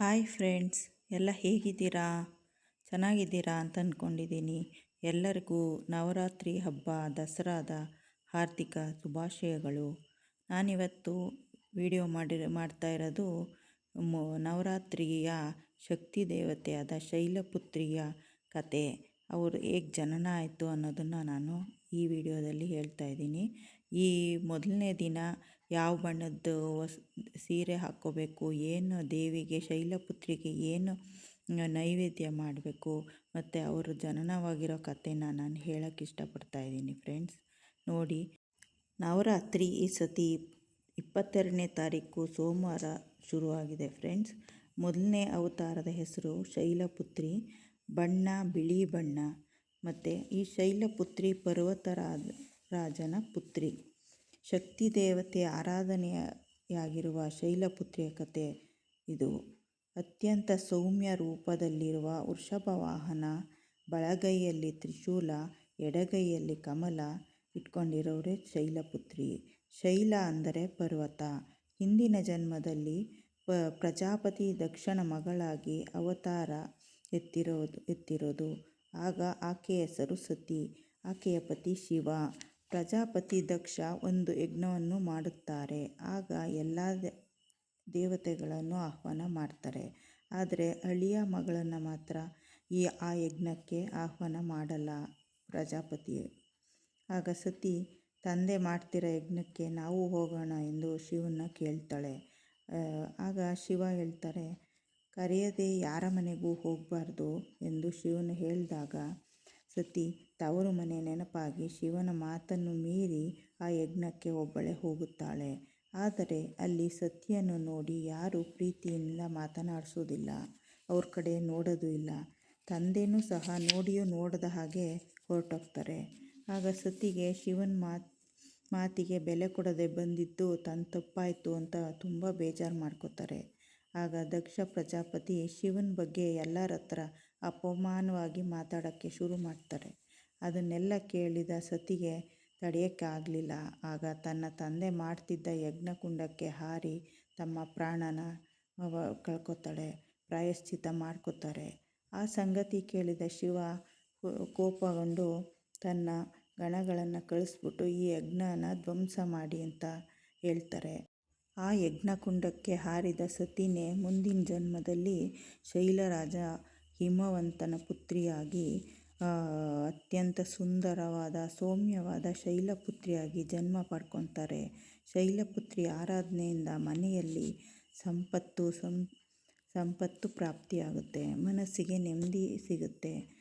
Hi friends, ಎಲ್ಲ ಹೇಗಿದ್ದೀರಾ? ಚೆನ್ನಾಗಿದ್ದೀರಾ? ಅಂತ ಅಂದ್ಕೊಂಡಿದ್ದೀನಿ ಎಲ್ಲರಿಗೂ ನವರಾತ್ರಿ ಹಬ್ಬ, ದಸರಾದ ಹಾರ್ದಿಕ ಶುಭಾಶಯಗಳು. ನಾನಿವತ್ತು ವಿಡಿಯೋ ಮಾಡಿ, ಮಾಡ್ತಾ ಇರೋದು ನವರಾತ್ರಿಯ ಶಕ್ತಿ ದೇವತೆಯಾದ ಶೈಲಪುತ್ರಿಯ ಕತೆ. ಅವರು ಹೇಗೆ ಜನನ ಆಯಿತು ಅನ್ನೋದನ್ನು ನಾನು ಈ ವಿಡಿಯೋದಲ್ಲಿ ಹೇಳ್ತಾ ಇದ್ದೀನಿ. ಈ ಮೊದಲನೇ ದಿನ ಯಾವ ಬಣ್ಣದ್ದು ವಸ್ ಸೀರೆ ಹಾಕ್ಕೋಬೇಕು, ಏನು ದೇವಿಗೆ, ಶೈಲಪುತ್ರಿಗೆ ಏನು ನೈವೇದ್ಯ ಮಾಡಬೇಕು, ಮತ್ತು ಅವರು ಜನನವಾಗಿರೋ ಕಥೆನ ನಾನು ಹೇಳೋಕ್ಕೆ ಇಷ್ಟಪಡ್ತಾ ಇದ್ದೀನಿ ಫ್ರೆಂಡ್ಸ್. ನೋಡಿ, ನವರಾತ್ರಿ ಈ ಸತಿ ಇಪ್ಪತ್ತೆರಡನೇ ತಾರೀಕು ಸೋಮವಾರ ಶುರುವಾಗಿದೆ ಫ್ರೆಂಡ್ಸ್. ಮೊದಲನೇ ಅವತಾರದ ಹೆಸರು ಶೈಲಪುತ್ರಿ, ಬಣ್ಣ ಬಿಳಿ ಬಣ್ಣ. ಮತ್ತು ಈ ಶೈಲಪುತ್ರಿ ಪರ್ವತರಾಜ, ರಾಜನ ಪುತ್ರಿ. ಶಕ್ತಿ ದೇವತೆ ಆರಾಧನೆಯಾಗಿರುವ ಶೈಲಪುತ್ರಿಯ ಕಥೆ ಇದು. ಅತ್ಯಂತ ಸೌಮ್ಯ ರೂಪದಲ್ಲಿರುವ ವೃಷಭ ವಾಹನ ಬಲಗೈಯಲ್ಲಿ ತ್ರಿಶೂಲ, ಎಡಗೈಯಲ್ಲಿ ಕಮಲ ಇಟ್ಕೊಂಡಿರೋರೆ ಶೈಲಪುತ್ರಿ. ಶೈಲ ಅಂದರೆ ಪರ್ವತ. ಹಿಂದಿನ ಜನ್ಮದಲ್ಲಿ ಪ, ಪ್ರಜಾಪತಿ ದಕ್ಷನ ಮಗಳಾಗಿ ಅವತಾರ ಎತ್ತಿರೋದು ಎತ್ತಿರೋದು. ಆಗ ಆಕೆಯ ಹೆಸರು ಸತಿ. ಆಕೆಯ ಪತಿ ಶಿವ. ಪ್ರಜಾಪತಿ ದಕ್ಷ ಒಂದು ಯಜ್ಞವನ್ನು ಮಾಡುತ್ತಾರೆ. ಆಗ ಎಲ್ಲ ದೇವತೆಗಳನ್ನು ಆಹ್ವಾನ ಮಾಡ್ತಾರೆ. ಆದರೆ ಅಳಿಯ ಮಗಳನ್ನು ಮಾತ್ರ ಈ ಆ ಯಜ್ಞಕ್ಕೆ ಆಹ್ವಾನ ಮಾಡಲ್ಲ ಪ್ರಜಾಪತಿ. ಆಗ ಸತಿ, ತಂದೆ ಮಾಡ್ತಿರೋ ಯಜ್ಞಕ್ಕೆ ನಾವು ಹೋಗೋಣ ಎಂದು ಶಿವನ ಕೇಳ್ತಾಳೆ. ಆಗ ಶಿವ ಹೇಳ್ತಾರೆ ಕರೆಯದೆ ಯಾರ ಮನೆಗೂ ಹೋಗಬಾರ್ದು ಎಂದು ಶಿವನು ಹೇಳಿದಾಗ, ಸತಿ, ತವರು ಮನೆ ನೆನಪಾಗಿ ಶಿವನ ಮಾತನ್ನು ಮೀರಿ ಆ ಯಜ್ಞಕ್ಕೆ ಒಬ್ಬಳೇ ಹೋಗುತ್ತಾಳೆ. ಆದರೆ ಅಲ್ಲಿ ಸತಿಯನ್ನು ನೋಡಿ ಯಾರೂ ಪ್ರೀತಿಯಿಂದ ಮಾತನಾಡಿಸೋದಿಲ್ಲ ಅವ್ರ ಕಡೆ ನೋಡೋದು ಇಲ್ಲ. ತಂದೆಯೂ ಸಹ ನೋಡಿಯೂ ನೋಡದ ಹಾಗೆ ಹೊರಟೋಗ್ತಾರೆ. ಆಗ ಸತಿಗೆ ಶಿವನ ಮಾತು, ಮಾತಿಗೆ ಬೆಲೆ ಕೊಡದೆ ಬಂದಿದ್ದು ತನ್ನ ತಪ್ಪಾಯಿತು ಅಂತ ತುಂಬ ಬೇಜಾರು ಮಾಡ್ಕೋತಾರೆ. ಆಗ ದಕ್ಷ ಪ್ರಜಾಪತಿ ಶಿವನ ಬಗ್ಗೆ ಎಲ್ಲರ ಹತ್ರ ಅಪಮಾನವಾಗಿ ಮಾತಾಡೋಕ್ಕೆ ಶುರು ಮಾಡ್ತಾರೆ. ಅದನ್ನೆಲ್ಲ ಕೇಳಿದ ಸತಿಗೆ ತಡೆಯೋಕ್ಕಾಗಲಿಲ್ಲ ಆಗ ತನ್ನ ತಂದೆ ಮಾಡ್ತಿದ್ದ ಯಜ್ಞಕುಂಡಕ್ಕೆ ಹಾರಿ ತಮ್ಮ ಪ್ರಾಣನ ಕಳ್ಕೊತಾಳೆ ಪ್ರಾಯಶ್ಚಿತ ಮಾಡ್ಕೋತಾರೆ. ಆ ಸಂಗತಿ ಕೇಳಿದ ಶಿವ ಕೋಪಗೊಂಡು ತನ್ನ ಗಣಗಳನ್ನು ಕಳಿಸ್ಬಿಟ್ಟು ಈ ಯಜ್ಞನ ಧ್ವಂಸ ಮಾಡಿ ಅಂತ ಹೇಳ್ತಾರೆ. ಆ ಯಜ್ಞಕುಂಡಕ್ಕೆ ಹಾರಿದ ಸತಿನೇ ಮುಂದಿನ ಜನ್ಮದಲ್ಲಿ ಶೈಲರಾಜ ಹಿಮವಂತನ ಪುತ್ರಿಯಾಗಿ ಅತ್ಯಂತ ಸುಂದರವಾದ, ಸೌಮ್ಯವಾದ ಶೈಲಪುತ್ರಿಯಾಗಿ ಜನ್ಮ ಪಡ್ಕೊತಾರೆ. ಶೈಲಪುತ್ರಿ ಆರಾಧನೆಯಿಂದ ಮನೆಯಲ್ಲಿ ಸಂಪತ್ತು ಸಂ ಸಂಪತ್ತು ಪ್ರಾಪ್ತಿಯಾಗುತ್ತೆ. ಮನಸ್ಸಿಗೆ ನೆಮ್ಮದಿ ಸಿಗುತ್ತೆ.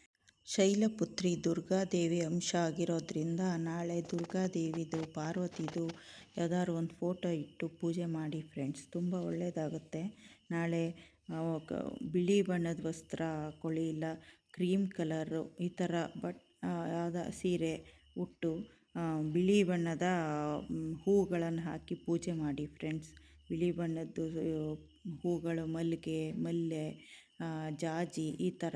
ಶೈಲಪುತ್ರಿ ದುರ್ಗಾದೇವಿ ಅಂಶ ಆಗಿರೋದ್ರಿಂದ ನಾಳೆ ದುರ್ಗಾದೇವಿದು, ಪಾರ್ವತಿದು ಯಾವ್ದಾದ್ರು ಒಂದು ಫೋಟೋ ಇಟ್ಟು ಪೂಜೆ ಮಾಡಿ ಫ್ರೆಂಡ್ಸ್ ತುಂಬ ಒಳ್ಳೆಯದಾಗುತ್ತೆ ನಾಳೆ ಬಿಳಿ ಬಣ್ಣದ ವಸ್ತ್ರ ಹಾಕ್ಕೊಳ್ಳಿ ಇಲ್ಲ ಕ್ರೀಮ್ ಕಲರು ಈ ಥರ ಬಟ್ ಯಾವ್ದು ಸೀರೆ ಉಟ್ಟು ಬಿಳಿ ಬಣ್ಣದ ಹೂಗಳನ್ನು ಹಾಕಿ ಪೂಜೆ ಮಾಡಿ ಫ್ರೆಂಡ್ಸ್ ಬಿಳಿ ಬಣ್ಣದ್ದು ಹೂಗಳು ಮಲ್ಲಿಗೆ, ಮಲ್ಲೆ ಜಾಜಿ ಈ ಥರ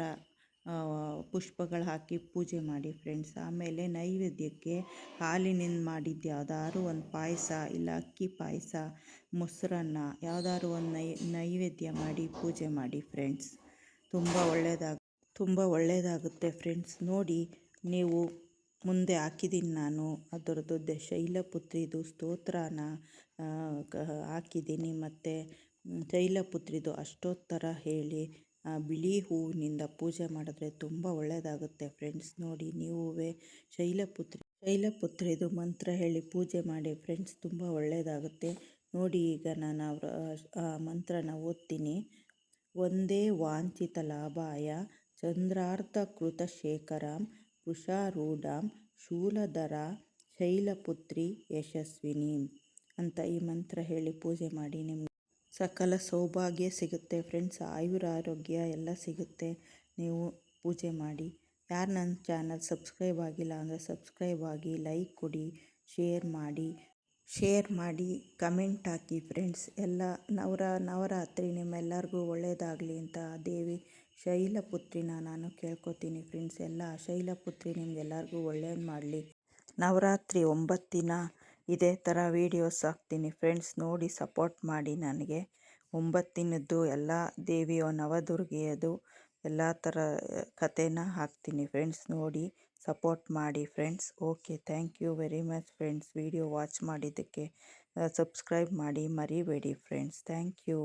ಪುಷ್ಪಗಳು ಹಾಕಿ ಪೂಜೆ ಮಾಡಿ ಫ್ರೆಂಡ್ಸ್ ಆಮೇಲೆ ನೈವೇದ್ಯಕ್ಕೆ ಹಾಲಿನಿಂದ ಮಾಡಿದ್ದು ಯಾವ್ದಾದ್ರು ಒಂದು ಪಾಯಸ ಇಲ್ಲ ಅಕ್ಕಿ ಪಾಯಸ, ಮೊಸರನ್ನ ಯಾವ್ದಾದ್ರು ಒಂದು ನೈ, ನೈವೇದ್ಯ ಮಾಡಿ ಪೂಜೆ ಮಾಡಿ ಫ್ರೆಂಡ್ಸ್ ತುಂಬ ಒಳ್ಳೆಯದಾಗ ತುಂಬ ಒಳ್ಳೆಯದಾಗುತ್ತೆ ಫ್ರೆಂಡ್ಸ್ ನೋಡಿ, ನೀವು ಮುಂದೆ ಹಾಕಿದ್ದೀನಿ ನಾನು. ಅದರದ್ದು ಶೈಲಪುತ್ರಿದು ಸ್ತೋತ್ರನ ಹಾಕಿದ್ದೀನಿ ಮತ್ತು ಶೈಲಪುತ್ರಿದು ಅಷ್ಟೋತ್ತರ ಹೇಳಿ ಬಿಳಿ ಹೂವಿನಿಂದ ಪೂಜೆ ಮಾಡಿದ್ರೆ ತುಂಬ ಒಳ್ಳೆಯದಾಗುತ್ತೆ ಫ್ರೆಂಡ್ಸ್ ನೋಡಿ ನೀವೇ ಶೈಲಪುತ್ರಿ. ಶೈಲಪುತ್ರಿದು ಮಂತ್ರ ಹೇಳಿ ಪೂಜೆ ಮಾಡಿ ಫ್ರೆಂಡ್ಸ್ ತುಂಬ ಒಳ್ಳೆಯದಾಗುತ್ತೆ ನೋಡಿ ಈಗ ನಾನು ಅವರ ಮಂತ್ರನ ಓದ್ತೀನಿ. ಒಂದೇ ವಾಂಛಿತ ಲಾಭಾಯ ಚಂದ್ರಾರ್ಧಕೃತಶೇಖರಾಂ ವೃಷಾರೂಢಾಂ ಶೂಲಧರ ಶೈಲಪುತ್ರಿ ಯಶಸ್ವಿನಿ ಅಂತ ಈ ಮಂತ್ರ ಹೇಳಿ ಪೂಜೆ ಮಾಡಿ ನಿಮ್ಗೆ. ಸಕಲ ಸೌಭಾಗ್ಯ ಸಿಗುತ್ತೆ ಫ್ರೆಂಡ್ಸ್ ಆಯುರ ಆರೋಗ್ಯ ಎಲ್ಲ ಸಿಗುತ್ತೆ. ನೀವು ಪೂಜೆ ಮಾಡಿ. ಯಾರು ನನ್ನ ಚಾನಲ್ ಸಬ್ಸ್ಕ್ರೈಬ್ ಆಗಿಲ್ಲ ಅಂದರೆ ಸಬ್ಸ್ಕ್ರೈಬ್ ಆಗಿ ಲೈಕ್ ಕೊಡಿ ಶೇರ್ ಮಾಡಿ. ಶೇರ್ ಮಾಡಿ ಕಮೆಂಟ್ ಹಾಕಿ ಫ್ರೆಂಡ್ಸ್ ಎಲ್ಲ ನವರ, ನವರಾತ್ರಿ ನಿಮ್ಮೆಲ್ಲರಿಗೂ ಒಳ್ಳೆಯದಾಗಲಿ ಅಂತ ದೇವಿ ಶೈಲಪುತ್ರಿನ ನಾನು ಕೇಳ್ಕೊತೀನಿ ಫ್ರೆಂಡ್ಸ್ ಎಲ್ಲ ಶೈಲಪುತ್ರಿ ನಿಮ್ಗೆಲ್ಲರಿಗೂ ಒಳ್ಳೇದು ಮಾಡಲಿ. ನವರಾತ್ರಿ ಒಂಬತ್ತು ದಿನ ಇದೇ ಥರ ವೀಡಿಯೋಸ್ ಹಾಕ್ತೀನಿ. ಫ್ರೆಂಡ್ಸ್ ನೋಡಿ ಸಪೋರ್ಟ್ ಮಾಡಿ ನನಗೆ. ಒಂಬತ್ತಿನದ್ದು ಎಲ್ಲ ದೇವಿಯ ನವದುರ್ಗೆಯದು ಎಲ್ಲ ಥರ ಕಥೆನ ಹಾಕ್ತೀನಿ. ಫ್ರೆಂಡ್ಸ್ ನೋಡಿ ಸಪೋರ್ಟ್ ಮಾಡಿ friends okay thank you very much friends video watch ಮಾಡಿದ್ದಕ್ಕೆ ಸಬ್ಸ್ಕ್ರೈಬ್ ಮಾಡಿ ಮರಿಬೇಡಿ ಫ್ರೆಂಡ್ಸ್ ಥ್ಯಾಂಕ್ ಯು